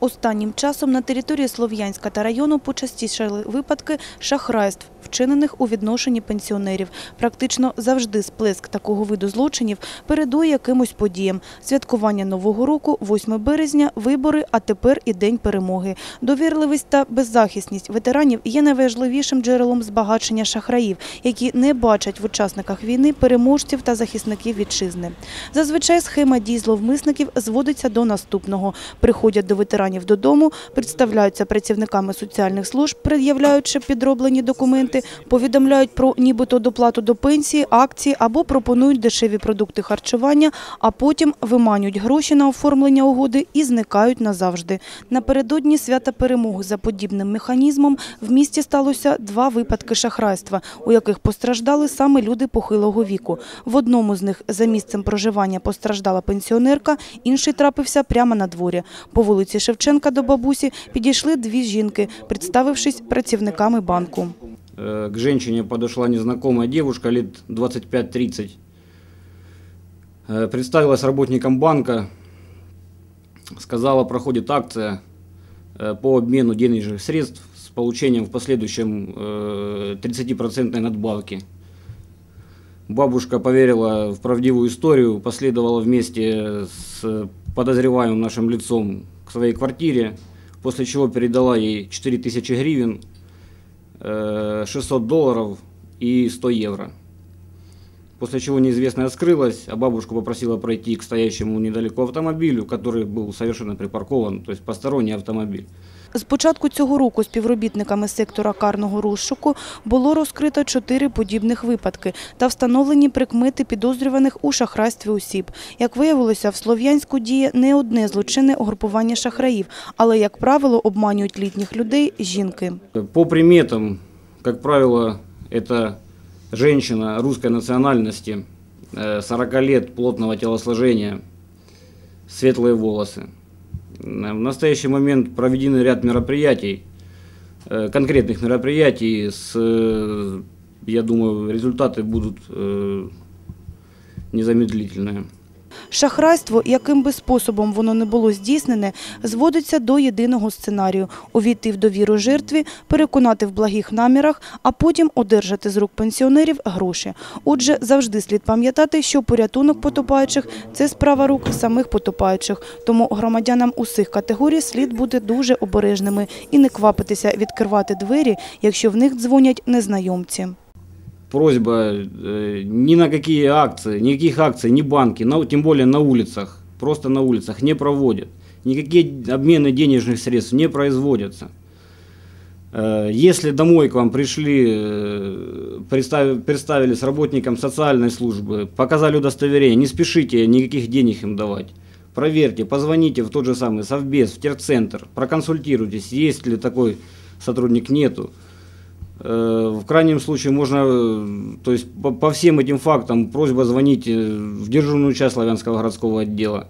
Останнім часом на території Слов'янська та району почастішали випадки шахрайств, вчинених у відношенні пенсіонерів. Практично завжди сплеск такого виду злочинів передує якимось подіям. Святкування Нового року, 8 березня, вибори, а тепер і День перемоги. Довірливість та беззахисність ветеранів є найважливішим джерелом збагачення шахраїв, які не бачать в учасниках війни переможців та захисників вітчизни. Зазвичай схема дій зловмисників зводиться до наступного. Приходять до ветеранів додому, представляються працівниками соціальних служб, пред'являючи підроблені документи, повідомляють про нібито доплату до пенсії, акції або пропонують дешеві продукти харчування, а потім виманюють гроші на оформлення угоди і зникають назавжди. Напередодні свята перемоги за подібним механізмом в місті сталося два випадки шахрайства, у яких постраждали саме люди похилого віку. В одному з них за місцем проживання постраждала пенсіонерка, інший трапився прямо на дворі. По вулиці Шевченка до бабусі підійшли дві жінки, представившись працівниками банку. Э, К женщине подошла незнакомая девушка лет 25-30. Э, Представилась работником банка, сказала, проходит акция э, по обмену денежных средств с получением в последующем э, 30% надбавки. Бабушка поверила в правдивую историю, последовала вместе с подозреваемым нашим лицом к своей квартире, после чего передала ей 4000 гривен, 600 долларов и 100 евро После чего неизвестная скрылась, а бабушку попросила пройти к стоящему недалеко автомобилю, который был совершенно припаркован, то есть посторонний автомобиль. З початку цього року співробітниками сектора карного розшуку було розкрито чотири подібних випадки та встановлені прикмети підозрюваних у шахрайстві осіб. Як виявилося, в Слов'янську діє не одне злочинне угрупування шахраїв, але, як правило, обманюють літніх людей жінки. По приметам, как правило, это женщина русской национальности, э, 40 лет плотного телосложения, светлые волосы. Э, В настоящий момент проведены ряд мероприятий, э, конкретных мероприятий, с, э, я думаю, результаты будут э, незамедлительные. Шахрайство, яким би способом воно не було здійснене, зводиться до єдиного сценарію – увійти в довіру жертві, переконати в благих намірах, а потім одержати з рук пенсіонерів гроші. Отже, завжди слід пам'ятати, що порятунок потопаючих – це справа рук самих потопаючих. Тому громадянам усіх категорій слід бути дуже обережними і не квапитися відкривати двері, якщо в них дзвонять незнайомці. Просьба э, ни на какие акции, никаких акций, ни банки, на- тем более на улицах, просто на улицах не проводят. Никакие обмены денежных средств не производятся. Э, Если домой к вам пришли, э, представ- представились работникам социальной службы, показали удостоверение, не спешите никаких денег им давать. Проверьте, позвоните в тот же самый совбез, в терцентр, проконсультируйтесь, есть ли такой сотрудник, нету. Э, В крайнем случае можно, э, то есть по, по всем этим фактам просьба звонить э, в дежурную часть Славянского городского отдела.